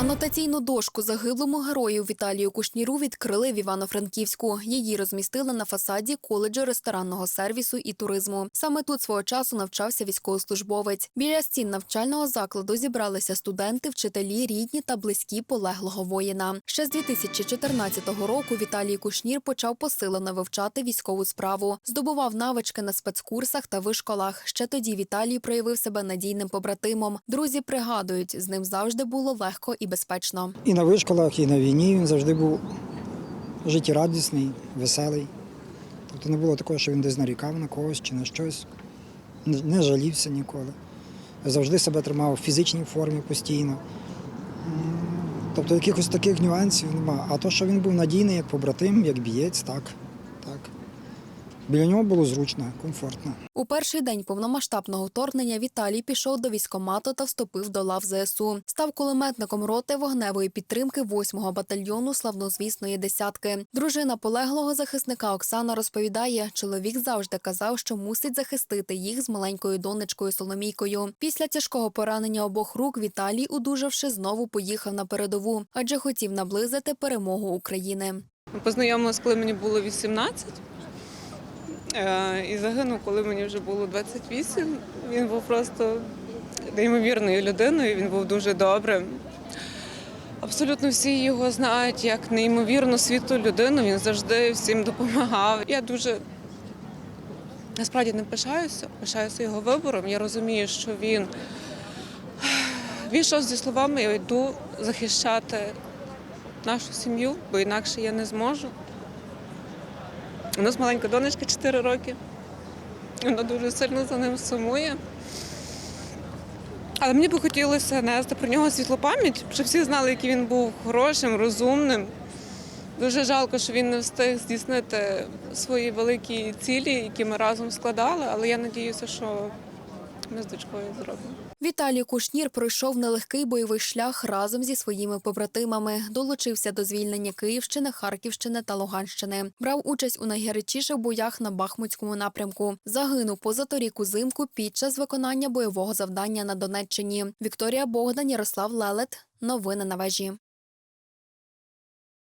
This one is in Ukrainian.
Анотаційну дошку загиблому герою Віталію Кушніру відкрили в Івано-Франківську. Її розмістили на фасаді коледжу ресторанного сервісу і туризму. Саме тут свого часу навчався військовослужбовець. Біля стін навчального закладу зібралися студенти, вчителі, рідні та близькі полеглого воїна. Ще з 2014 року Віталій Кушнір почав посилено вивчати військову справу, здобував навички на спецкурсах та вишколах. Ще тоді Віталій проявив себе надійним побратимом. Друзі пригадують, з ним завжди було легко і безпечно. І на вишколах, і на війні він завжди був життєрадісний, веселий. Тобто не було такого, що він десь нарікав на когось чи на щось, не жалівся ніколи. Завжди себе тримав в фізичній формі постійно. Тобто якихось таких нюансів нема. А то, що він був надійний як побратим, як бієць, так. так. Біля нього було зручно, комфортно. У перший день повномасштабного вторгнення Віталій пішов до військомату та вступив до лав ЗСУ. Став кулеметником роти вогневої підтримки 8-го батальйону славнозвісної десятки. Дружина полеглого захисника Оксана розповідає, чоловік завжди казав, що мусить захистити їх з маленькою донечкою Соломійкою. Після тяжкого поранення обох рук Віталій, удужавши, знову поїхав на передову, адже хотів наблизити перемогу України. Ми познайомилися, коли мені було 18. Е, І загинув, коли мені вже було 28. Він був просто неймовірною людиною, він був дуже добрим. Абсолютно всі його знають як неймовірно світлу людину. Він завжди всім допомагав. Я дуже насправді не пишаюся, пишаюся його вибором. Я розумію, що він він йшов зі словами я йду захищати нашу сім'ю, бо інакше я не зможу. У нас маленька донечка 4 роки. Вона дуже сильно за ним сумує. Але мені би хотілося нести про нього світлу пам'ять, щоб всі знали, який він був хорошим, розумним. Дуже жалко, що він не встиг здійснити свої великі цілі, які ми разом складали, але я надіюся, що ми з дочкою зробимо. Віталій Кушнір пройшов нелегкий бойовий шлях разом зі своїми побратимами. Долучився до звільнення Київщини, Харківщини та Луганщини. Брав участь у найгарячіших боях на Бахмутському напрямку. Загинув позаторік узимку під час виконання бойового завдання на Донеччині. Вікторія Богдан, Ярослав Лелет. Новини на вежі.